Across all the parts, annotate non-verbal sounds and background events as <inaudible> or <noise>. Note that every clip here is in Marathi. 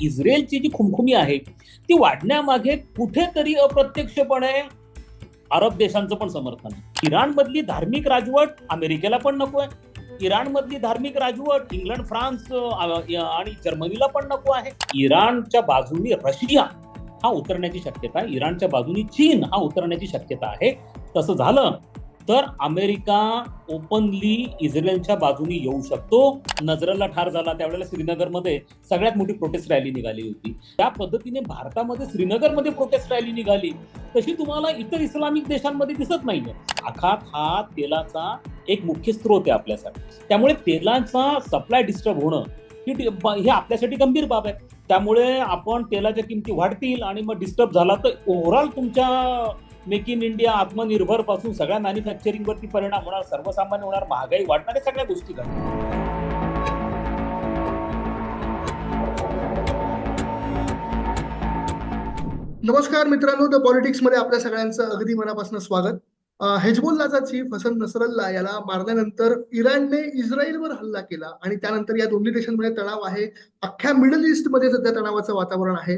इस्रायलची जी खुमखुमी आहे ती वाढण्यामागे कुठेतरी अप्रत्यक्षपणे अरब देशांचं पण समर्थन इराणमधली इराण मधली धार्मिक राजवट अमेरिकेला पण नको आहे. इराण मधली धार्मिक राजवट इंग्लंड फ्रान्स आणि जर्मनीला पण नको आहे. इराणच्या बाजूनी रशिया हा उतरण्याची शक्यता आहे. इराणच्या बाजूनी चीन हा उतरण्याची शक्यता आहे. तसं झालं तर अमेरिका ओपनली इस्रायलच्या बाजूनी येऊ शकतो. नजरला ठार झाला. त्यावेळेला श्रीनगरमध्ये सगळ्यात मोठी प्रोटेस्ट रॅली निघाली होती. त्या पद्धतीने भारतामध्ये श्रीनगरमध्ये प्रोटेस्ट रॅली निघाली. तशी तुम्हाला इतर इस्लामिक देशांमध्ये दिसत नाहीये. आखात हा तेलाचा एक मुख्य स्रोत आहे आपल्यासाठी. त्यामुळे तेलाचा सप्लाय डिस्टर्ब होणं ही हे आपल्यासाठी गंभीर बाब आहे. त्यामुळे आपण तेलाच्या किमती वाढतील आणि मग डिस्टर्ब झाला तर ओव्हरऑल तुमच्या मेक इन इंडिया आत्मनिर्भरपासून सगळ्या मॅन्युफॅक्चरिंग वरती परिणाम होणार सर्वसामान्य होणार महागाई वाढणार या सगळ्या गोष्टी घडणार. नमस्कार मित्रांनो द पॉलिटिक्समध्ये आपल्या सगळ्यांचं अगदी मनापासून स्वागत. हेजबुल्लाचा चीफ हसन नसरल्ला याला मारल्यानंतर इराणने इस्रायलवर हल्ला केला आणि त्यानंतर या दोन्ही देशांमध्ये तणाव आहे. अख्ख्या मिडल ईस्टमध्ये सध्या तणावाचं वातावरण आहे.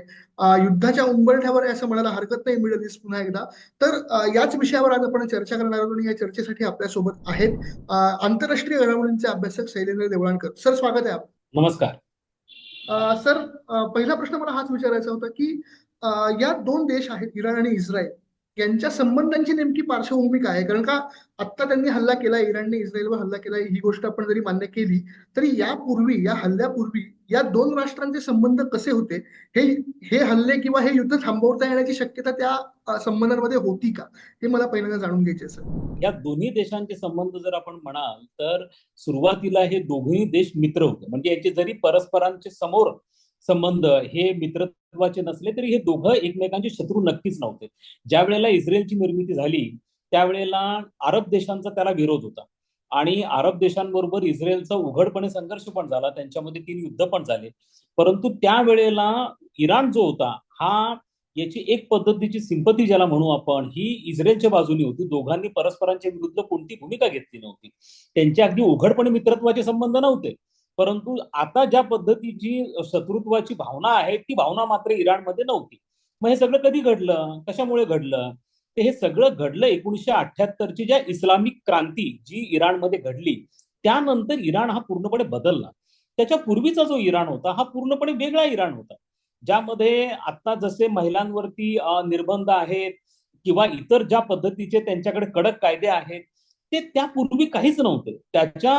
युद्धाच्या उंबरठ्यावर आहे असं म्हणायला हरकत नाही मिडल ईस्ट पुन्हा एकदा. तर याच विषयावर आज आपण चर्चा करणार आहोत आणि या चर्चेसाठी आपल्यासोबत आहेत आंतरराष्ट्रीय घडामोडींचे अभ्यासक शैलेंद्र देवळानकर सर स्वागत आहे. नमस्कार. सर पहिला प्रश्न मला हाच विचारायचा होता की या दोन देश आहेत इराण आणि इस्रायल. यांच्या संबंधांची नेमकी पार्श्वभूमी काय आहे? कारण का आत्ता त्यांनी हल्ला केला इराणने इस्रायलवर हल्ला केला ही गोष्ट आपण जरी मान्य केली तरी यापूर्वी या हल्ल्यापूर्वी या दोन राष्ट्रांचे संबंध कसे होते? हे हे हल्ले किंवा हे युद्ध थांबवता येण्याची शक्यता त्या संबंधांमध्ये होती का? हे मला पहिल्यांदा जाणून घ्यायचे सर. या दोन्ही देशांचे संबंध जर आपण म्हणाल तर सुरुवातीला हे दोघेही देश मित्र होते. म्हणजे याचे जरी परस्परांचे समोर संबंध हे मित्रत्वाचे नसले तरी हे दोघं एकमेकांचे शत्रू नक्कीच नव्हते. ज्या वेळेला इस्रायलची निर्मिती झाली त्यावेळेला अरब देशांचा त्याला विरोध होता. आणि अरब देशांबरोबर इस्रायलचा उघडपणे संघर्ष पण झाला त्यांच्यामध्ये तीन युद्ध पण झाले. परंतु त्यावेळेला इराण जो होता हा याची एक पद्धतीची सिंपती ज्याला म्हणू आपण ही इस्रायलच्या बाजूनी होती. दोघांनी परस्परांच्या विरुद्ध कोणती भूमिका घेतली नव्हती. त्यांचे अगदी उघडपणे मित्रत्वाचे संबंध नव्हते. परंतु आता ज्या पद्धतीची शत्रुत्वाची भावना आहे ती भावना मात्र इराणमध्ये नव्हती. मग हे सगळं कधी घडलं? कशामुळे घडलं? ते हे सगळं घडलं एकोणीसशे अठ्याहत्तरची ज्या इस्लामिक क्रांती जी इराणमध्ये घडली त्यानंतर इराण हा पूर्णपणे बदलला. त्याच्या पूर्वीचा जो इराण होता हा पूर्णपणे वेगळा इराण होता. ज्यामध्ये आता जसे महिलांवरती निर्बंध आहेत किंवा इतर ज्या पद्धतीचे त्यांच्याकडे कडक कायदे आहेत ते त्यापूर्वी काहीच नव्हते. त्याच्या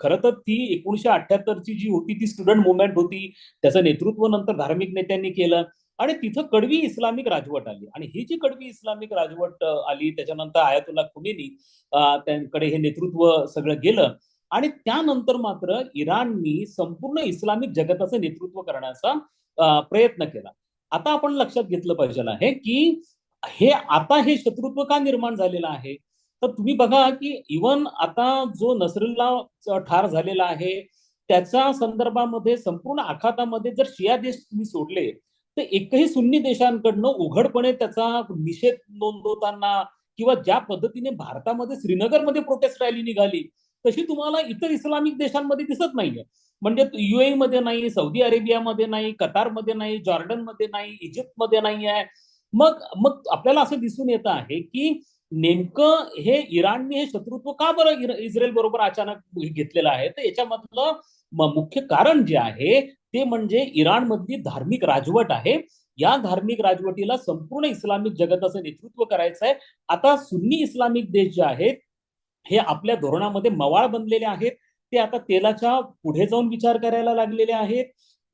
खरं तर ती एकोणीशे अठ्याहत्तरची जी होती ती स्टुडंट मुवमेंट होती त्याचं नेतृत्व नंतर धार्मिक नेत्यांनी केलं आणि तिथं कडवी इस्लामिक राजवट आली. आणि ही जी कडवी इस्लामिक राजवट आली त्याच्यानंतर आयातुल्ला खुमेनी त्यांकडे हे नेतृत्व सगळं गेलं आणि त्यानंतर मात्र इराणनी संपूर्ण इस्लामिक जगताचं नेतृत्व करण्याचा प्रयत्न केला. आता आपण लक्षात घेतलं पाहिजे आहे की हे आता हे शत्रुत्व का निर्माण झालेलं आहे? तर तुम्ही बघा की इवन आता जो नसरुल्ला ठार झालेला आहे त्याच्या संदर्भामध्ये संपूर्ण आखातामध्ये जर शिया देश तुम्ही सोडले तर एकही सुन्नी देशांकडनं उघडपणे त्याचा निषेध नोंदवताना किंवा ज्या पद्धतीने भारतामध्ये श्रीनगरमध्ये प्रोटेस्ट रॅली निघाली तशी तुम्हाला इतर इस्लामिक देशांमध्ये दिसत नाहीये. म्हणजे युए मध्ये नाही सौदी अरेबियामध्ये नाही कतारमध्ये नाही जॉर्डनमध्ये नाही इजिप्तमध्ये नाही आहे मग मग आपल्याला असं दिसून येतं आहे की नेमकं हे इराणने हे शत्रुत्व का बरं इस्रेल इस्रायल बरोबर अचानक घेतलेलं आहे? तर याच्यामधलं मुख्य कारण जे आहे ते म्हणजे इराणमधली धार्मिक राजवट आहे. या धार्मिक राजवटीला संपूर्ण इस्लामिक जगताचं नेतृत्व करायचं आहे. आता सुन्नी इस्लामिक देश जे आहेत हे आपल्या धोरणामध्ये मवाळ बनलेले आहेत. ते आता तेलाच्या पुढे जाऊन विचार करायला लागलेले आहेत.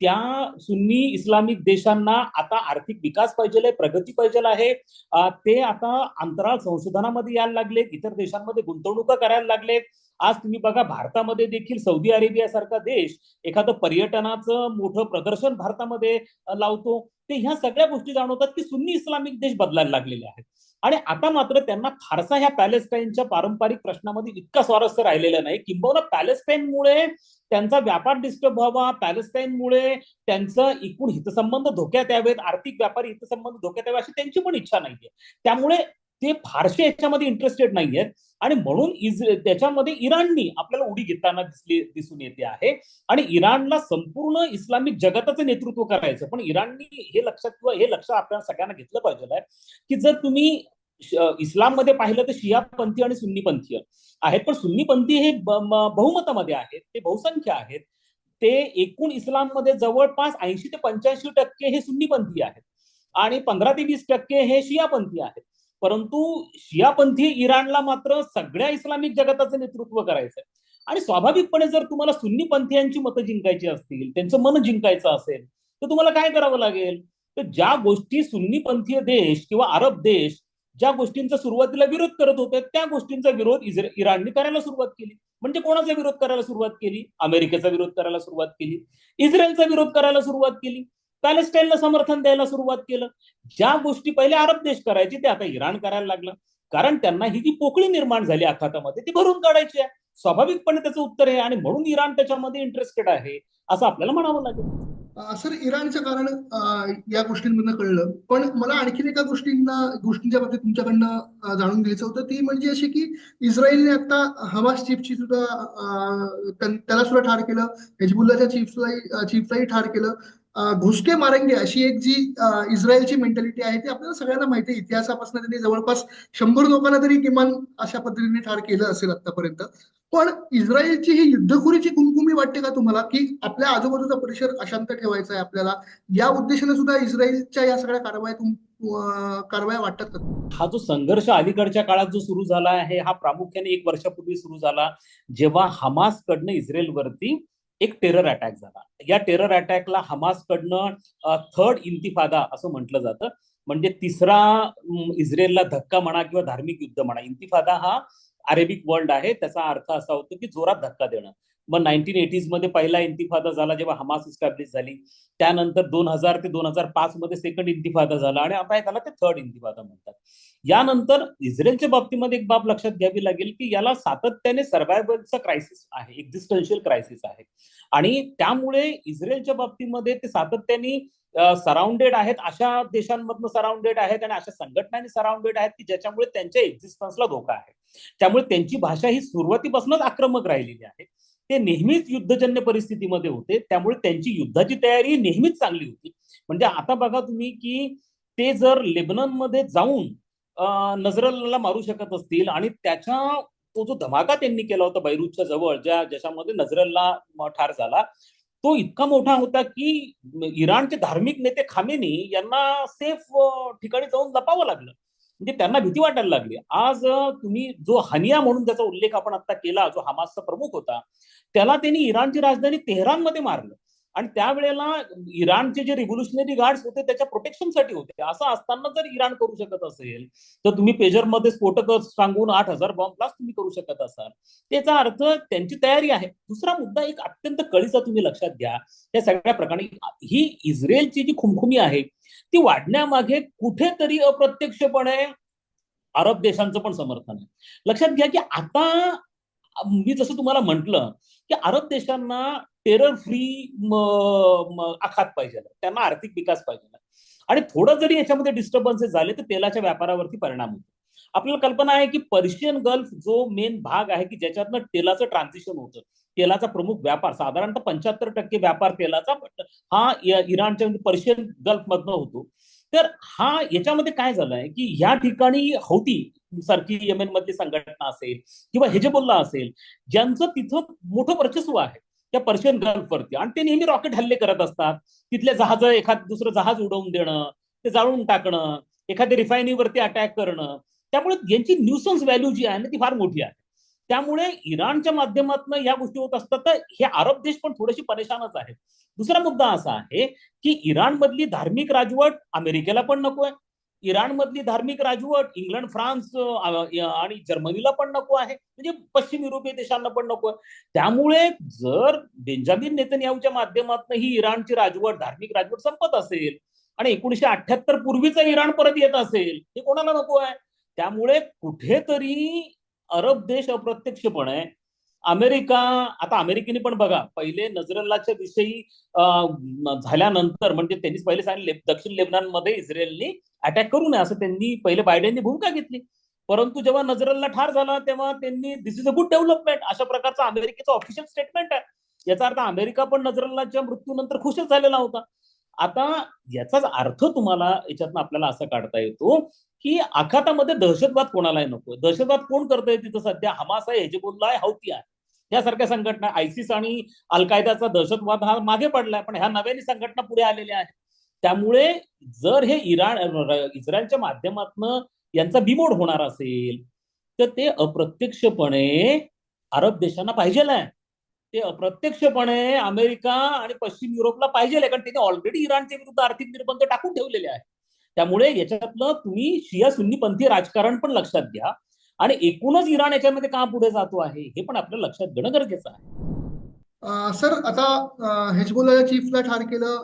त्या सुन्नी इस्लामिक देशांना आता आर्थिक विकास पाहिजे प्रगती पाहिजे आहे. ते आता अंतराळ संशोधनामध्ये यायला लागलेत इतर देशांमध्ये गुंतवणुका करायला लागलेत. आज तुम्ही बघा भारतामध्ये देखील सौदी अरेबियासारखा देश एखादं पर्यटनाचं मोठं प्रदर्शन भारतामध्ये लावतो. ते ह्या सगळ्या गोष्टी जाणवतात की सुन्नी इस्लामिक देश बदलायला लागलेले आहेत. आणि आता मात्र त्यांना फारसा ह्या पॅलेस्टाईनच्या पारंपरिक प्रश्नामध्ये इतका स्वारस्य राहिलेलं नाही. किंबहुना पॅलेस्टाईनमुळे त्यांचा व्यापार डिस्टर्ब व्हावा पॅलेस्टाईनमुळे त्यांचं एकूण हितसंबंध धोक्यात यावेत आर्थिक व्यापारी हितसंबंध धोक्यात यावे अशी त्यांची पण इच्छा नाहीये. त्यामुळे ते फारसे याच्यामध्ये इंटरेस्टेड नाही आहेत आणि म्हणून इज त्याच्यामध्ये इराणनी आपल्याला उडी घेताना दिसली दिसून येते आहे. आणि इराणला संपूर्ण इस्लामिक जगताचं नेतृत्व करायचं. पण इराणनी हे लक्षात किंवा हे लक्ष आपल्याला सगळ्यांना घेतलं पाहिजे की जर तुम्ही इस्लाममध्ये पाहिलं तर शियापंथी आणि सुन्नीपंथीय आहेत. पण सुन्नीपंथी हे बहुमतामध्ये आहेत. ते बहुसंख्य आहेत. ते एकूण इस्लाममध्ये जवळपास ऐंशी ते पंच्याऐंशी टक्के हे सुन्नीपंथी आहेत. आणि पंधरा ते वीस टक्के हे शियापंथी आहेत. परंतु शियापंथी इराणला मात्र सगळ्या इस्लामिक जगताचं नेतृत्व करायचं आहे आणि स्वाभाविकपणे जर तुम्हाला सुन्नी पंथीयांची मतं जिंकायची असतील त्यांचं मन जिंकायचं असेल तर तुम्हाला काय करावं लागेल? तर ज्या गोष्टी सुन्नी पंथीय देश किंवा अरब देश ज्या गोष्टींचा सुरुवातीला विरोध करत होते त्या गोष्टींचा विरोध इराणने करायला सुरुवात केली. म्हणजे कोणाचा विरोध करायला सुरुवात केली? अमेरिकेचा विरोध करायला सुरुवात केली. इस्रायलचा विरोध करायला सुरुवात केली. पॅलेस्टाईनला समर्थन द्यायला सुरुवात केलं. ज्या गोष्टी पहिले अरब देश करायचे ते आता इराण करायला लागलं. कारण त्यांना ही जी पोकळी निर्माण झाली आखातामध्ये ती भरून काढायची आहे. स्वाभाविकपणे त्याचं उत्तर आहे. आणि म्हणून इराण त्याच्यामध्ये इंटरेस्टेड आहे असं आपल्याला म्हणावं लागेल. सर इराणचं कारण या गोष्टींमधनं कळलं. पण मला आणखीन एका गोष्टींना गोष्टींच्या बाबतीत तुमच्याकडनं जाणून घ्यायचं होतं. ती म्हणजे अशी की इस्रायलने आता हमास चीफची सुद्धा त्याला सुद्धा ठार केलं. हेजबुल्लाच्या चीफला चीफलाही ठार केलं. घुसके मारंगे अशी एक जी इस्रायलची मेंटॅलिटी आहे ती आपल्याला सगळ्यांना माहिती आहे. इतिहासापासून त्यांनी जवळपास शंभर लोकांना तरी किमान अशा पद्धतीने ठार केलं असेल आतापर्यंत. पण इस्रायलची ही युद्धखोरीची कुमकुमी वाटते का तुम्हाला? की आपल्या आजूबाजूचा परिसर अशांत ठेवायचा आहे आपल्याला? या उद्देशाने सुद्धा इस्रायलच्या या सगळ्या कारवाया कारवाया वाटतात का? हा जो संघर्ष अलीकडच्या काळात जो सुरू झाला आहे हा प्रामुख्याने एक वर्षापूर्वी सुरू झाला. जेव्हा हमास कडनं इस्रायलवरती एक टेरर अटॅक झाला. या टेरर अटॅकला हमासकडनं थर्ड इंतिफादा असं म्हटलं जातं. म्हणजे तिसरा इस्रायलला धक्का म्हणा किंवा धार्मिक युद्ध म्हणा इंतिफादा हा अरेबिक वर्ल्ड आहे. त्याचा अर्थ असा होतो की जोरात धक्का देणं. मग नाईन्टीन एटीजमध्ये पहिला इंतिफादा झाला जेव्हा हमास इस्टॅब्लिश झाली. त्यानंतर दोन हजार ते दोन हजार पाच मध्ये सेकंड इंतिफादा झाला आणि आता त्याला ते थर्ड इंतिफादा म्हणतात. यानंतर इस्रायलच्या बाबतीमध्ये एक बाब लक्षात घ्यावी लागेल की याला सातत्याने सर्व्हायवलचा क्रायसिस आहे एक्झिस्टन्शियल क्रायसिस आहे. आणि त्यामुळे इस्रायलच्या बाबतीमध्ये ते सातत्याने सराउंडेड आहेत अशा देशांमधनं सराउंडेड आहेत आणि अशा संघटनांनी सराउंडेड आहेत की ज्याच्यामुळे त्यांच्या एक्झिस्टन्सला धोका आहे. त्यामुळे त्यांची भाषा ही सुरुवातीपासूनच आक्रमक राहिलेली आहे. ते नेहमीच युद्धजन्य परिस्थितीमध्ये होते. त्यामुळे त्यांची युद्धाची तयारी नेहमीच चांगली होती. म्हणजे आता बघा तुम्ही की ते जर लेबननमध्ये जाऊन नजरला मारू शकत असतील आणि त्याच्या तो जो धमाका त्यांनी केला होता बैरूतच्या जवळ ज्या ज्याच्यामध्ये नजरलला ठार झाला तो इतका मोठा होता की इराणचे धार्मिक नेते खामेनी यांना सेफ ठिकाणी जाऊन लपावं लागलं. म्हणजे त्यांना भीती वाटायला लागली. आज तुम्ही जो हनिया म्हणून त्याचा उल्लेख आपण आता केला जो हमासचा प्रमुख होता त्याला त्यांनी इराणची राजधानी तेहरानमध्ये मारलं. आणि त्यावेळेला इराणचे जे रिव्होल्युशनरी गार्ड्स होते त्याच्या प्रोटेक्शनसाठी होते. असं असताना जर इराण करू शकत असेल तर तुम्ही पेजरमध्ये स्फोटक सांगून आठ हजार बॉम्ब ब्लास्ट तुम्ही करू शकत असाल. त्याचा अर्थ त्यांची तयारी आहे. दुसरा मुद्दा एक अत्यंत कळीचा तुम्ही लक्षात घ्या. या सगळ्या प्रकारे ही इस्रायलची जी खुमखुमी आहे ती वाढण्यामागे कुठेतरी अप्रत्यक्षपणे अरब देशांचं पण समर्थन आहे. लक्षात घ्या की आता मी जसं तुम्हाला म्हटलं की अरब देशांना टेरर फ्री आखात पाहिजे त्यांना आर्थिक विकास पाहिजे आणि थोडं जरी याच्यामध्ये डिस्टर्बन्सेस झाले तर तेलाच्या व्यापारावरती परिणाम होतो. आपल्याला कल्पना आहे की पर्शियन गल्फ जो मेन भाग आहे की ज्याच्यातनं तेलाचं ट्रान्झिशन होतं. तेलाचा प्रमुख व्यापार साधारणतः पंच्याहत्तर टक्के व्यापार तेलाचा हा इराणच्या म्हणजे पर्शियन गल्फ मधनं होतो. तर हा याच्यामध्ये काय झालंय की ह्या ठिकाणी होती सारखी येमेन मधली संघटना असेल किंवा हेजेबोल्ला असेल ज्यांचं तिथं मोठं वर्चस्व आहे. त्या पर्शियन गल्फवरती आणि ते नेहमी रॉकेट हल्ले करत असतात. तिथल्या जहाज एखाद दुसरं जहाज उडवून देणं ते जाळून टाकणं एखाद्या रिफायनीवरती अटॅक करणं. त्यामुळे यांची न्यूसन्स व्हॅल्यू जी आहे ना ती फार मोठी आहे. त्यामुळे इराणच्या माध्यमातून या गोष्टी होत असतात. तर हे अरब देश पण थोडेसे परेशानच आहेत. दुसरा मुद्दा असा आहे की इराण मधली धार्मिक राजवट अमेरिकेला पण नको आहे इराण मधली धार्मिक राजवट इंग्लंड फ्रान्स आणि जर्मनीला पण नको आहे म्हणजे पश्चिम युरोपीय देशांना पण नको आहे. त्यामुळे जर बेंजामिन नेतन्याहूच्या माध्यमातून ही इराणची राजवट धार्मिक राजवट संपत असेल आणि एकोणीशे अठ्याहत्तर पूर्वीचा इराण परत येत असेल हे कोणाला नको आहे? त्यामुळे कुठेतरी अरब देश अप्रत्यक्षपणे अमेरिका आता अमेरिकेने पण बघा पहिले नजरल्लाच्या विषयी झाल्यानंतर म्हणजे त्यांनीच पहिले सांगितले दक्षिण लेबनानमध्ये इस्रायलनी अटॅक करू नये असं त्यांनी पहिले बायडेननी भूमिका घेतली. परंतु जेव्हा नजरल्ला ठार झाला तेव्हा त्यांनी this is a good development अशा प्रकारचं अमेरिकेचं ऑफिशियल स्टेटमेंट आहे. याचा अर्थ अमेरिका पण नजरल्लाच्या मृत्यूनंतर खुशच झालेला होता. आता याचाच अर्थ तुम्हाला याच्यातनं आपल्याला असं काढता येतो की आखातामध्ये दहशतवाद कोणालाही नको दहशतवाद कोण करतंय तिथं सध्या? हमास आहे हेजेबुल्ला आहे हौती आहे. यासारख्या संघटना आयसिस आणि अल कायदाचा दहशतवाद हा मागे पडलाय पण ह्या नव्याने संघटना पुढे आलेल्या आहेत. त्यामुळे जर हे इराण इस्रायलच्या माध्यमातून यांचा बिमोड होणार असेल तर ते अप्रत्यक्षपणे अरब देशांना पाहिजेल आहे. ते अप्रत्यक्षपणे अमेरिका आणि पश्चिम युरोपला पाहिजे कारण त्यांनी ऑलरेडी इराणच्या विरुद्ध आर्थिक निर्बंध टाकून ठेवलेले आहेत. त्यामुळे याच्यातलं तुम्ही शिया सुन्नीपंथी राजकारण पण लक्षात घ्या. आणि एकूणच इराण याच्यामध्ये का पुढे जातो आहे हे पण आपल्याला लक्षात घेणं गरजेचं आहे. सर आता अं, हेजबोलाच्या चीफला ठार केलं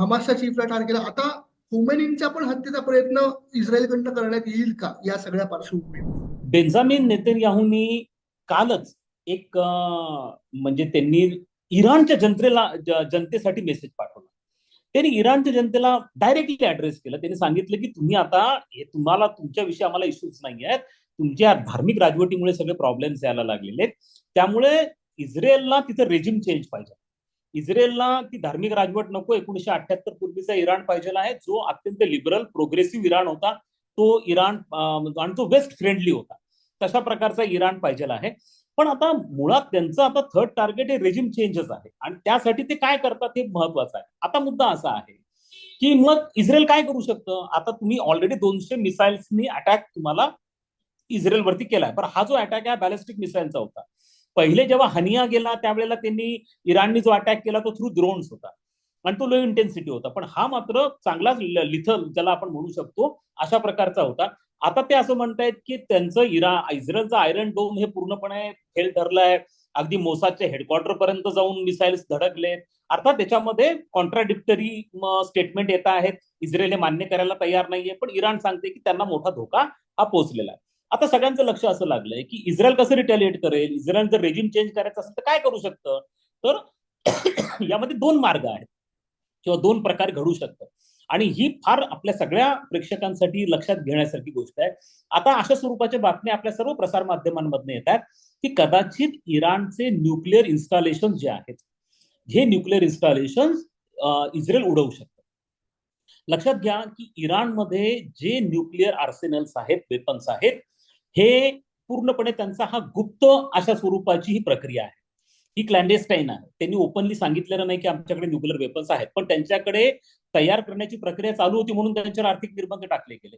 हमासच्या चीफला ठार केलं आता हुमेनींच्या पण हत्येचा प्रयत्न इस्रायलकडनं करण्यात येईल का या सगळ्या पार्श्वभूमीवर? बेंजामिन नेतन्याहूनी कालच एक म्हणजे त्यांनी इराणच्या जनतेला जनतेसाठी मेसेज पाठवला. त्यांनी इराणच्या जनतेला डायरेक्टली ऍड्रेस केलं. त्यांनी सांगितलं की तुम्ही आता हे तुम्हाला तुमच्याविषयी आम्हाला इश्यूज नाही आहेत तुमच्या धार्मिक राजवटीमुळे सगळे प्रॉब्लेम्स यायला लागलेले त्यामुळे इस्रायलला तिथं रेजिम चेंज पाहिजे. इस्रायलला ती धार्मिक राजवट नको. एकोणीशे अठ्याहत्तर पूर्वीचा इराण पाहिजे आहे. जो अत्यंत लिबरल प्रोग्रेसिव्ह इराण होता. तो इराण आणि तो वेस्ट फ्रेंडली होता. तशा प्रकारचा इराण पाहिजे आहे. पण आता मुळात त्यांचं आता थर्ड टार्गेट हे रेजिम चेंजच आहे. आणि त्यासाठी ते काय करतात हे महत्वाचं आहे. आता मुद्दा असा आहे की मग इस्रायल काय करू शकतं? आता तुम्ही ऑलरेडी दोनशे मिसाईल्सनी अटॅक तुम्हाला इस्रायलवरती केलाय. पण हा जो अटॅक आहे बॅलिस्टिक मिसाईलचा होता. पहिले जेव्हा हनिया गेला त्यावेळेला त्यांनी इराणनी जो अटॅक केला तो थ्रू ड्रोन्स होता. आणि तो लो इंटेन्सिटी होता. पण हा मात्र चांगलाच लिथल ज्याला आपण म्हणू शकतो अशा प्रकारचा होता. आता ते असं म्हणतायत की त्यांचं इरा इस्रायलचं आयरन डोम हे पूर्णपणे फेल ठरलंय. अगदी मोसाच्या हेडक्वार्टर पर्यंत जाऊन मिसाईल्स धडकलेत. अर्थात त्याच्यामध्ये कॉन्ट्राडिक्टरी स्टेटमेंट येत आहेत. इस्रायल हे मान्य करायला तयार नाहीये. पण इराण सांगते की त्यांना मोठा धोका हा पोहोचलेला आहे. आता सगळ्यांचं लक्ष असं लागलंय की इस्रायल कसं रिटॅलिएट करेल? इस्रायल जर रेजिम चेंज करायचं असेल तर काय करू शकतं? तर <coughs> यामध्ये दोन मार्ग आहेत किंवा दोन प्रकार घडू शकतात. आणि ही फार आपल्या सगळ्या प्रेक्षकांसाठी लक्षात घेण्यासारखी गोष्ट आहे. आता अशा स्वरूपाच्या बातम्या आपल्या सर्व प्रसार माध्यमांमधून येतात की कदाचित इराणचे न्यूक्लिअर इन्स्टॉलेशन जे आहेत हे न्यूक्लिअर इन्स्टॉलेशन इस्रायल उडवू शकतं. लक्षात घ्या की इराणमध्ये जे न्यूक्लिअर आर्सेनल्स आहेत वेपन्स आहेत हे पूर्णपणे त्यांचा हा गुप्त अशा स्वरूपाची ही प्रक्रिया आहे. ही क्लॅन्डेस्टाईन आहे. त्यांनी ओपनली सांगितलेलं नाही की आमच्याकडे न्यूक्लिअर वेपन्स आहेत पण त्यांच्याकडे तयार करण्याची प्रक्रिया चालू होती म्हणून त्यांच्यावर आर्थिक निर्बंध टाकले गेले.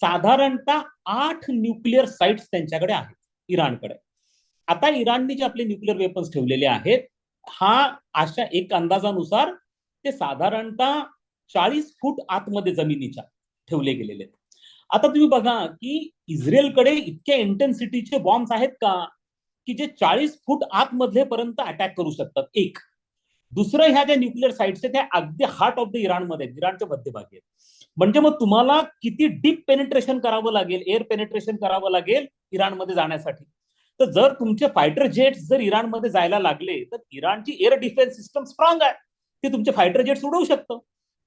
साधारणतः आठ न्यूक्लिअर साईट्स त्यांच्याकडे आहेत इराणकडे. आता इराणने जे आपले न्यूक्लिअर वेपन्स ठेवलेले आहेत हा अशा एक अंदाजानुसार ते साधारणतः चाळीस फूट आतमध्ये जमिनीच्या ठेवले गेलेले आहेत. आता तुम्ही बघा की इस्रायलकडे इतक्या इंटेन्सिटीचे बॉम्ब्स आहेत का की जे चाळीस फूट आतमधले पर्यंत अटॅक करू शकतात एक. दुसरं ह्या ज्या न्यूक्लिअर साईट्स आहेत त्या अगदी हार्ट ऑफ द इराणमध्ये आहेत इराणच्या मध्यभागी आहेत. म्हणजे मग तुम्हाला किती डीप पेनिट्रेशन करावं लागेल एअर पेनिट्रेशन करावं लागेल इराणमध्ये जाण्यासाठी. तर जर तुमचे फायटर जेट्स जर इराणमध्ये जायला लागले तर इराणची एअर डिफेन्स सिस्टम स्ट्रॉंग आहे. ते तुमचे फायटर जेट्स उडवू शकतं.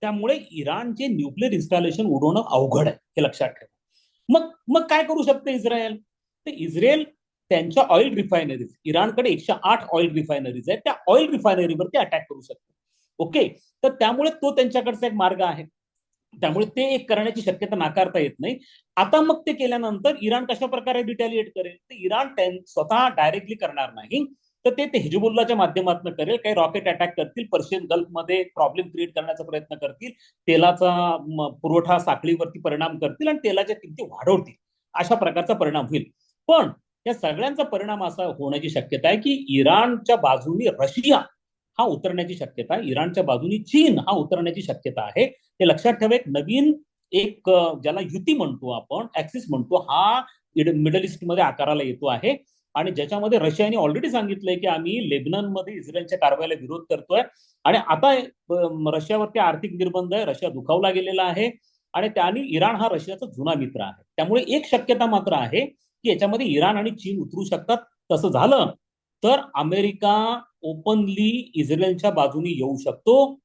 त्यामुळे इराणचे न्यूक्लिअर इन्स्टॉलेशन उडवणं अवघड आहे हे लक्षात ठेवा. मग मग काय करू शकते इस्रायल? तर इस्रायल त्यांच्या ऑइल रिफायनरीज इराणकडे एकशे आठ ऑइल रिफायनरीज आहेत त्या ऑइल रिफायनरीवरती अटॅक करू शकतो ओके तर त्यामुळे तो त्यांच्याकडचा एक मार्ग आहे. त्यामुळे ते एक करण्याची शक्यता नाकारता येत नाही. आता मग ते केल्यानंतर इराण कशा प्रकारे रिटॅलिएट करेल? तर इराण स्वतः डायरेक्टली करणार नाही. तर ते ते हिजबुल्लाच्या माध्यमातून करेल. काही रॉकेट अटॅक करतील पर्शियन गल्फमध्ये प्रॉब्लेम क्रिएट करण्याचा प्रयत्न करतील. तेलाचा पुरवठा साखळीवरती परिणाम करतील आणि तेलाच्या किमती वाढवतील. अशा प्रकारचा परिणाम होईल. पण या सगळ्यांचा परिणाम असा होण्याची शक्यता आहे की इराणच्या बाजूनी रशिया हा उतरण्याची शक्यता आहे. इराणच्या बाजूनी चीन हा उतरण्याची शक्यता आहे. हे लक्षात ठेवा एक नवीन एक ज्याला युती म्हणतो आपण ऍक्सिस म्हणतो हा मिडल ईस्टमध्ये आकाराला येतो आहे. आणि ज्याच्यामध्ये रशियाने ऑलरेडी सांगितलंय की आम्ही लेबननमध्ये इस्रायलच्या कारवाईला विरोध करतोय. आणि आता रशियावरती आर्थिक निर्बंध आहे रशिया दुखावला गेलेला आहे आणि त्याने इराण हा रशियाचा जुना मित्र आहे. त्यामुळे एक शक्यता मात्र आहे की याच्यामध्ये इराण आणि चीन उतरू शकतात. तसं झालं तर अमेरिका ओपनली इस्रायलच्या बाजूने येऊ शकतो.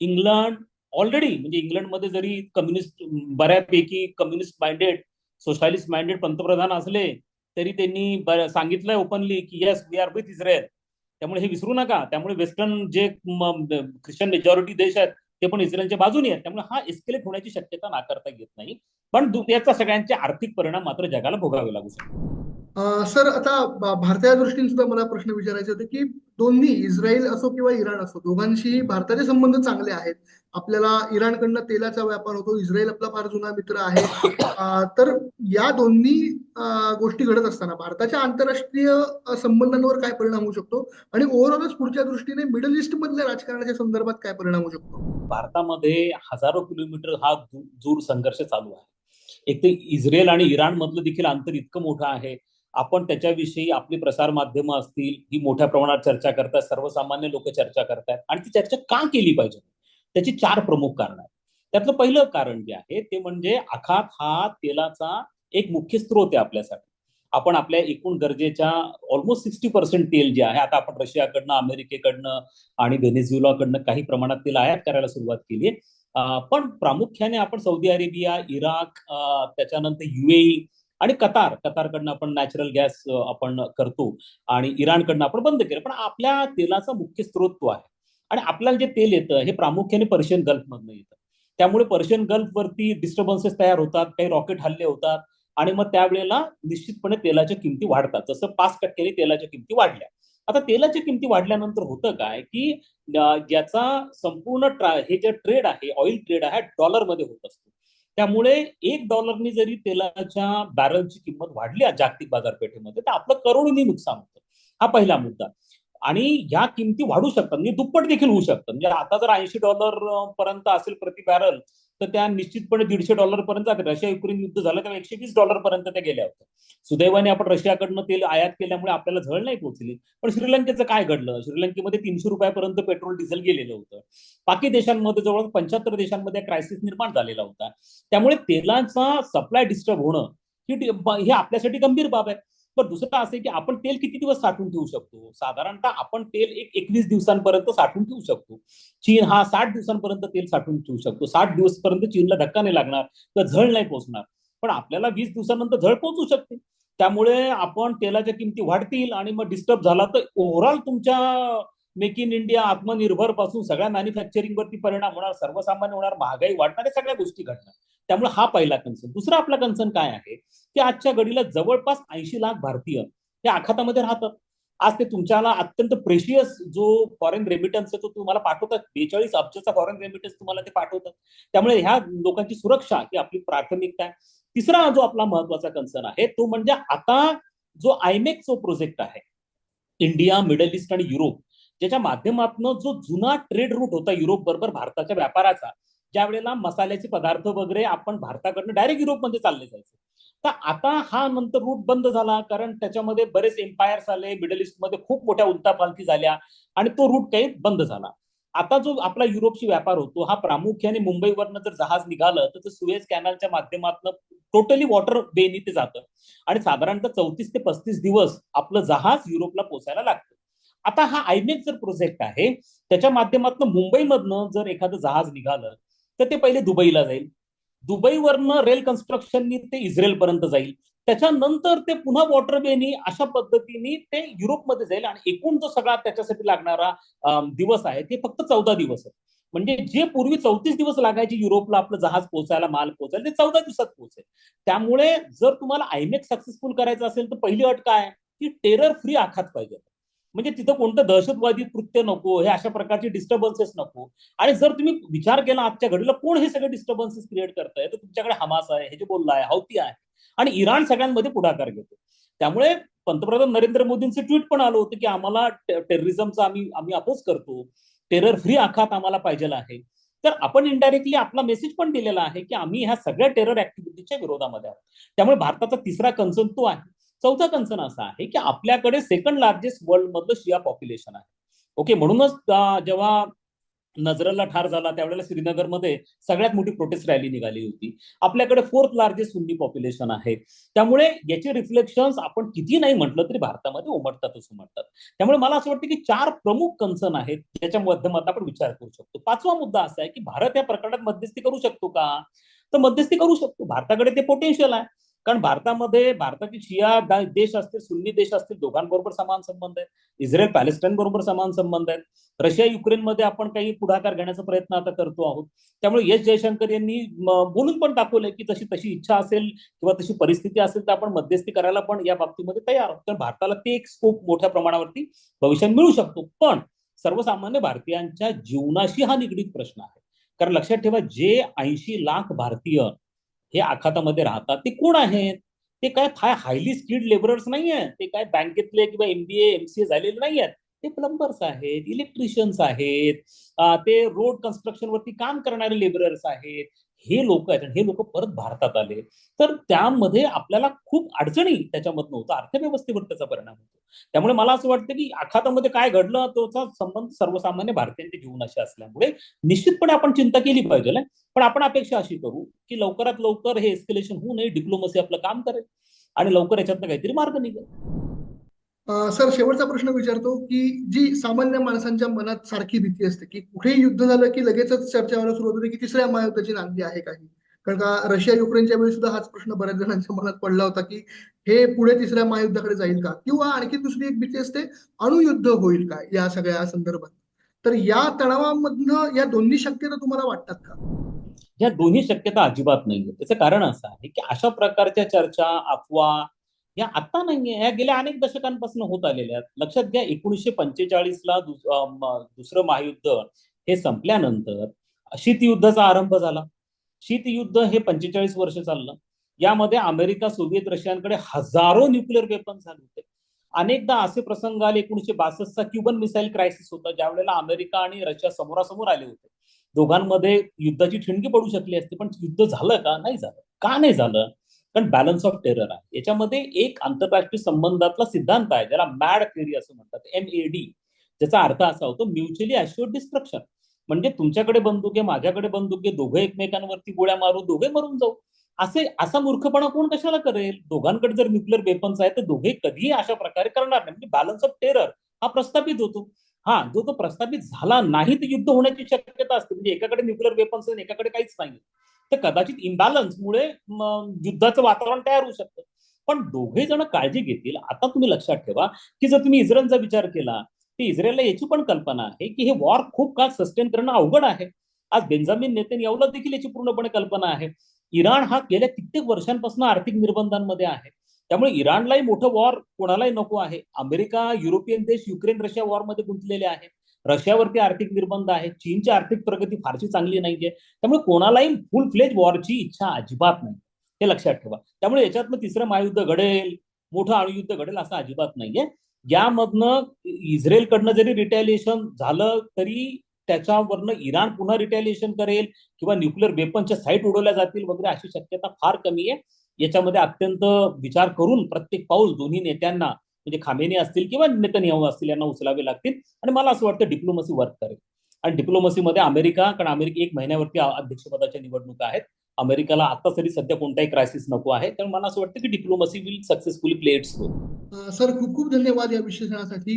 इंग्लंड ऑलरेडी म्हणजे इंग्लंडमध्ये जरी कम्युनिस्ट बऱ्यापैकी कम्युनिस्ट माइंडेड सोशालिस्ट माइंडेड पंतप्रधान असले तरी त्यांनी सांगितलंय ओपनली की yes we are with Israel त्यामुळे हे विसरू नका. त्यामुळे वेस्टर्न जे ख्रिश्चन मेजॉरिटी देश आहेत ते पण इस्रायलच्या बाजूने आहेत. त्यामुळे हा एस्केलेट होण्याची शक्यता नाकारता येत नाही. पण याचा सगळ्यांचे आर्थिक परिणाम मात्र जगाला भोगावे लागू शकतात. सर आता भारताच्या दृष्टीने सुद्धा मला प्रश्न विचारायचे होते की दोन्ही इस्रायल असो किंवा इराण असो दोघांशी भारताचे संबंध चांगले आहेत. आपल्याला इराणकडनं तेलाचा व्यापार होतो इस्रायल आपला फार जुना मित्र आहे. तर या दोन्ही गोष्टी घडत असताना भारताच्या आंतरराष्ट्रीय संबंधांवर काय परिणाम होऊ शकतो? आणि ओव्हरऑलच पुढच्या दृष्टीने मिडल ईस्ट मधल्या राजकारणाच्या संदर्भात काय परिणाम होऊ शकतो? भारतामध्ये हजारो किलोमीटर हा दूर संघर्ष चालू आहे. एक तर इस्रायल आणि इराण मधलं देखील अंतर इतकं मोठं आहे. आपण त्याच्याविषयी आपली प्रसार माध्यमं असतील ही मोठ्या प्रमाणात चर्चा करतात सर्वसामान्य लोक चर्चा करतात आणि ती चर्चा का केली पाहिजे? त्याची चार प्रमुख कारण आहेत. त्यातलं पहिलं कारण जे आहे ते म्हणजे आखात हा तेलाचा एक मुख्य स्रोत आहे आपल्यासाठी. आपण आपल्या एकूण गरजेच्या ऑलमोस्ट सिक्स्टी पर्सेंट तेल जे आहे आता आपण रशियाकडनं अमेरिकेकडनं आणि व्हेनेझुएलाकडनं काही प्रमाणात तेल आयात करायला सुरुवात केली पण प्रामुख्याने आपण सौदी अरेबिया इराक त्याच्यानंतर युएई आणि कतार कतारकडनं आपण नॅचरल गॅस आपण करतो आणि इराणकडनं आपण बंद केलं. पण आपल्या तेलाचा मुख्य स्रोत तो आहे. आणि आपल्याला जे तेल येतं हे प्रामुख्याने पर्शियन गल्फमधनं येतं. त्यामुळे पर्शियन गल्फवरती डिस्टर्बन्सेस तयार होतात काही रॉकेट हल्ले होतात आणि मग त्यावेळेला निश्चितपणे तेलाच्या किमती वाढतात. जसं पाच टक्क्याने तेलाच्या किमती वाढल्या. आता तेलाच्या किमती वाढल्यानंतर होतं काय की याचा संपूर्ण ट्रा हे जे ट्रेड आहे ऑइल ट्रेड आहे डॉलरमध्ये होत असतो. त्यामुळे एक डॉलरनी जरी तेलाच्या बॅरलची किंमत वाढली जागतिक बाजारपेठेमध्ये तर आपलं करोडोनी नुकसान होतं. हा पहिला मुद्दा. आणि या किमती वाढू शकतात. म्हणजे दुप्पट देखील होऊ शकतात म्हणजे आता जर ऐंशी डॉलर पर्यंत असेल प्रति बॅरल तर त्या निश्चितपणे दीडशे डॉलर पर्यंत जाते रशिया युक्रेन युद्ध झालं तेव्हा एकशे वीस डॉलर पर्यंत त्या गेल्या होत्या. सुदैवाने आपण रशियाकडनं तेल आयात केल्यामुळे आपल्याला झळ नाही पोहोचली. पण श्रीलंकेचं काय घडलं? श्रीलंकेमध्ये तीनशे रुपयापर्यंत पेट्रोल डिझेल गेलेलं होतं. बाकी देशांमध्ये जवळ पंच्याहत्तर देशांमध्ये क्रायसिस निर्माण झालेला होता. त्यामुळे तेलाचा सप्लाय डिस्टर्ब होणं ही ही आपल्यासाठी गंभीर बाब आहे. पण दुसरं असं आहे की आपण तेल किती दिवस साठवून ठेवू शकतो? साधारणतः आपण तेल एक एकवीस दिवसांपर्यंत साठवून ठेवू शकतो. चीन हा साठ दिवसांपर्यंत तेल साठवून ठेवू शकतो. साठ दिवसपर्यंत चीनला धक्का नाही लागणार तर झळ नाही पोहोचणार. पण आपल्याला वीस दिवसानंतर झळ पोहोचू शकते. त्यामुळे आपण तेलाच्या किमती वाढतील आणि मग डिस्टर्ब झाला तर ओव्हरऑल तुमच्या मेक इन इंडिया आत्मनिर्भरपासून सगळ्या मॅन्युफॅक्चरिंग वरती परिणाम होणार सर्वसामान्य होणार महागाई वाढणार या सगळ्या गोष्टी घडणार. त्यामुळे हा पहिला कन्सर्न दुसरा आपला कन्सर्न काय आहे? की आजच्या घडीला जवळपास ऐंशी लाख भारतीय हे आखातामध्ये राहतात. आज ते तुमच्याला अत्यंत प्रेशियस जो फॉरेन रेमिटन्स आहे तो तुम्हाला पाठवतात. बेचाळीस अब्जचा फॉरेन रेमिटन्स तुम्हाला ते पाठवतात. त्यामुळे ह्या लोकांची सुरक्षा ही आपली प्राथमिकता आहे. तिसरा जो आपला महत्त्वाचा कन्सर्न आहे तो म्हणजे आता जो आयमेक जो प्रोजेक्ट आहे इंडिया मिडल ईस्ट आणि युरोप ज्याच्या माध्यमातून जो जुना ट्रेड रूट होता युरोप बरोबर भारताच्या व्यापाराचा ज्या वेळेला मसाल्याचे पदार्थ वगैरे आपण भारताकडनं डायरेक्ट युरोपमध्ये चालले जायचे. तर आता हा नंतर रूट बंद झाला कारण त्याच्यामध्ये बरेच एम्पायर्स आले मिडल ईस्टमध्ये खूप मोठ्या उलतापालती झाल्या आणि तो रूट काही बंद झाला. आता जो आपला युरोपशी व्यापार होतो हा प्रामुख्याने मुंबईवरनं जर जहाज निघालं तर ते सुएज कॅनलच्या माध्यमातून टोटली वॉटर बेनी ते जातं. आणि साधारणतः चौतीस ते पस्तीस दिवस आपलं जहाज युरोपला पोचायला लागतं. आता हा आयमेक जर प्रोजेक्ट आहे त्याच्या माध्यमातून मुंबईमधनं जर एखादं जहाज निघालं तर ते पहिले दुबईला जाईल. दुबईवरनं रेल कन्स्ट्रक्शननी ते इस्रायल पर्यंत जाईल. त्याच्यानंतर ते पुन्हा वॉटरवेनी अशा पद्धतीने ते युरोपमध्ये जाईल. आणि एकूण जो सगळा त्याच्यासाठी लागणारा दिवस आहे ते फक्त चौदा दिवस आहे म्हणजे जे पूर्वी चौतीस दिवस लागायचे युरोपला आपलं जहाज पोहोचायला माल पोहोचायला ते चौदा दिवसात पोहोचेल. त्यामुळे जर तुम्हाला आयमेक सक्सेसफुल करायचं असेल तर पहिली अट काय? की टेरर फ्री आखात पाहिजे. म्हणजे तिथं कोणतं दहशतवादी कृत्य नको हे अशा प्रकारचे डिस्टर्बन्सेस नको. आणि जर तुम्ही विचार केला आजच्या घडीला कोण हे सगळे डिस्टर्बन्सेस क्रिएट करताय? तर तुमच्याकडे हमास आहे हे जे बोलला आहे हौती आहे. आणि इराण सगळ्यांमध्ये पुढाकार घेतो. त्यामुळे पंतप्रधान नरेंद्र मोदींचे ट्विट पण आलं होतं की आम्हाला टेररिझमचा आम्ही आम्ही अपोज करतो. टेरर फ्री आखात आम्हाला पाहिजे आहे. तर आपण इनडायरेक्टली आपला मेसेज पण दिलेला आहे की आम्ही ह्या सगळ्या टेरर ऍक्टिव्हिटीच्या विरोधामध्ये आहोत. त्यामुळे भारताचा तिसरा कन्सर्न तो आहे. चौथा कन्सर्न असा आहे की आपल्याकडे सेकंड लार्जेस्ट वर्ल्ड मधलं शिया पॉप्युलेशन आहे. ओके म्हणूनच जेव्हा नजरला ठार झाला त्यावेळेला श्रीनगरमध्ये सगळ्यात मोठी प्रोटेस्ट रॅली निघाली होती. आपल्याकडे फोर्थ लार्जेस्ट सुन्नी पॉप्युलेशन आहे. त्यामुळे याचे रिफ्लेक्शन्स आपण किती नाही म्हटलं तरी भारतामध्ये उमटतातच उमटतात त्यामुळे मला असं वाटतं की चार प्रमुख कन्सर्न आहेत ज्याच्या माध्यमात आपण विचार करू शकतो. पाचवा मुद्दा असा आहे की भारत या प्रकरणात मध्यस्थी करू शकतो का? तर मध्यस्थी करू शकतो. भारताकडे ते पोटेन्शियल आहे. कारण भारतामध्ये भारताची शिया देश असतील सुन्नी देश असतील दोघांबरोबर समान संबंध आहेत. इस्रायल पॅलेस्टाईन बरोबर समान संबंध आहेत. रशिया युक्रेनमध्ये आपण काही पुढाकार घेण्याचा प्रयत्न आता करतो आहोत. त्यामुळे एस जयशंकर यांनी बोलून पण दाखवलंय की तशी तशी इच्छा असेल किंवा तशी परिस्थिती असेल तर आपण मध्यस्थी करायला पण या बाबतीमध्ये तयार आहोत. कारण भारताला ते एक स्कोप मोठ्या प्रमाणावरती भविष्यात मिळू शकतो. पण सर्वसामान्य भारतीयांच्या जीवनाशी हा निगडीत प्रश्न आहे. कारण लक्षात ठेवा जे ऐंशी लाख भारतीय हे आखातामध्ये राहतात. ते कोण आहेत? ते काय फाय हायली स्किल्ड लेबरर्स नाही आहेत ते काय बँकेतले किंवा एमबीए एमसीए झालेले नाही आहेत ते प्लंबर्स आहेत इलेक्ट्रिशियन्स आहेत. ते रोड कन्स्ट्रक्शन वरती काम करणारे लेबरर्स आहेत. हे लोक आहेत आणि हे लोक परत भारतात आले तर त्यामध्ये आपल्याला खूप अडचणी त्याच्यामधनं होतं अर्थव्यवस्थेवर त्याचा परिणाम होतो. त्यामुळे मला असं वाटतं की आखातामध्ये काय घडलं त्याचा संबंध सर्वसामान्य भारतीयांच्या जीवनाशी असल्यामुळे निश्चितपणे आपण चिंता केली पाहिजे. पण आपण अपेक्षा अशी करू की लवकरात लवकर हे एस्केलेशन होऊ नये डिप्लोमसी आपलं काम करेल आणि लवकर याच्यातनं काहीतरी मार्ग निघेल. सर शेवटचा प्रश्न विचारतो की जी सामान्य माणसांच्या मनात सारखी भीती असते की कुठेही युद्ध झालं की लगेचच चर्चा व्हायला सुरुवात होते की तिसऱ्या महायुद्धाची नांदी आहे काही कारण का रशिया युक्रेनच्या वेळी सुद्धा हाच प्रश्न बऱ्याच जणांच्या मनात पडला होता की हे पुढे तिसऱ्या महायुद्धाकडे जाईल का? किंवा आणखी दुसरी एक भीती असते अणुयुद्ध होईल का या सगळ्या संदर्भात? तर या तणावामधनं या दोन्ही शक्यता तुम्हाला वाटतात का? या दोन्ही शक्यता अजिबात नाहीये त्याचं कारण असं आहे की अशा प्रकारच्या चर्चा अफवा या आता नाहीये. या गेल्या अनेक दशकांपासून होत आलेल्या आहेत. लक्षात घ्या एकोणीसशे पंचेचाळीसला दुसरं महायुद्ध हे संपल्यानंतर शीतयुद्धाचा आरंभ झाला. शीतयुद्ध हे पंचेचाळीस वर्ष चाललं. यामध्ये अमेरिका सोव्हिएत रशियांकडे हजारो न्यूक्लिअर वेपन झाले होते. अनेकदा असे प्रसंग आले एकोणीसशे बासष्टचा क्युबन मिसाईल क्रायसिस होता ज्या वेळेला अमेरिका आणि रशिया समोरासमोर आले होते. दोघांमध्ये युद्धाची ठिणगी पडू शकली असती पण युद्ध झालं का? नाही झालं. का नाही झालं? कारण बॅलन्स ऑफ टेरर आहे. याच्यामध्ये एक आंतरराष्ट्रीय संबंधातला सिद्धांत आहे ज्याला मॅड थेरी असं म्हणतात. एम ए डी ज्याचा अर्थ असा होतो म्युच्युअली अश्युअर्ड डिस्ट्रक्शन म्हणजे तुमच्याकडे बंदूक आहे माझ्याकडे बंदूक आहे दोघे एकमेकांवरती गोळ्या मारू दोघे मरून जाऊ. असे असा मूर्खपणा कोण कशाला करेल? दोघांकडे जर न्यूक्लिअर वेपन्स आहे तर दोघे कधीही अशा प्रकारे करणार नाही. म्हणजे बॅलन्स ऑफ टेरर हा प्रस्थापित होतो. हा जो तो प्रस्थापित झाला नाही तर युद्ध होण्याची शक्यता असते. म्हणजे एकाकडे न्यूक्लिअर वेपन्स आणि एकाकडे काहीच नाही तर कदाचित इम्बॅलन्समुळे युद्धाचं वातावरण तयार होऊ शकतं. पण दोघे जण काळजी घेतील. आता तुम्ही लक्षात ठेवा की जर तुम्ही इस्रायलचा विचार केला तर इस्रायलला याची पण कल्पना आहे की हे वॉर खूप काळ सस्टेन करणं अवघड आहे. आज बेंजामिन नेतेन यावला देखील याची पूर्णपणे कल्पना आहे. इराण हा गेल्या कित्येक वर्षांपासून आर्थिक निर्बंधांमध्ये आहे. त्यामुळे इराणलाही मोठं वॉर कोणालाही नको आहे. अमेरिका युरोपियन देश युक्रेन रशिया वॉरमध्ये गुंतलेले आहेत रशियावरती आर्थिक निर्बंध आहे चीनची आर्थिक प्रगती फारशी चांगली नाहीये. त्यामुळे कोणालाही फुल फ्लेज वॉरची इच्छा अजिबात नाही. हे लक्षात ठेवा. त्यामुळे याच्यातनं तिसरं महायुद्ध घडेल मोठं अणुयुद्ध घडेल असं अजिबात नाहीये. यामधनं इस्रायलकडनं जरी रिटॅलिएशन झालं तरी त्याच्यावरनं इराण पुन्हा रिटॅलिएशन करेल किंवा न्यूक्लिअर वेपनच्या साईट उडवल्या जातील वगैरे अशी शक्यता फार कमी आहे. याच्यामध्ये अत्यंत विचार करून प्रत्येक पाऊल दोन्ही नेत्यांना म्हणजे खामेनी असतील किंवा नेतन्याहू असतील यांना उचलावे लागतील आणि मला असं वाटतं डिप्लोमसी वर्क करेल. आणि डिप्लोमसीमध्ये अमेरिका कारण अमेरिका एक महिन्यावरती अध्यक्षपदाच्या निवडणुका आहेत. अमेरिकाला आता तरी सध्या कोणताही क्रायसिस नको आहे. त्यामुळे मला असं वाटतं की diplomacy will successfully play its role sir खूप खूप धन्यवाद या विश्लेषणासाठी.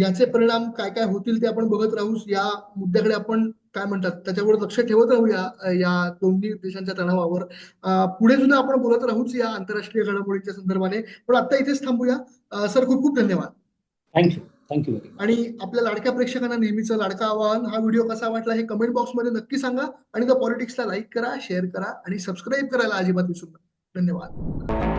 याचे परिणाम काय काय होतील ते आपण बघत राहू या मुद्द्याकडे आपण काय म्हणतात? त्याच्यावर लक्ष ठेवत राहूया या दोन्ही देशांच्या तणावावर. पुढे सुद्धा आपण बोलत राहूच या आंतरराष्ट्रीय घडामोडींच्या संदर्भाने. पण आता इथेच थांबूया. सर खूप खूप धन्यवाद. थँक्यू थँक्यू आणि आपल्या लाडक्या प्रेक्षकांना नेहमीचं लाडका आवाहन हा व्हिडिओ कसा वाटला हे कमेंट बॉक्समध्ये नक्की सांगा आणि द पॉलिटिक्सला लाईक करा शेअर करा आणि सबस्क्राईब करायला अजिबात विसरू नका. धन्यवाद.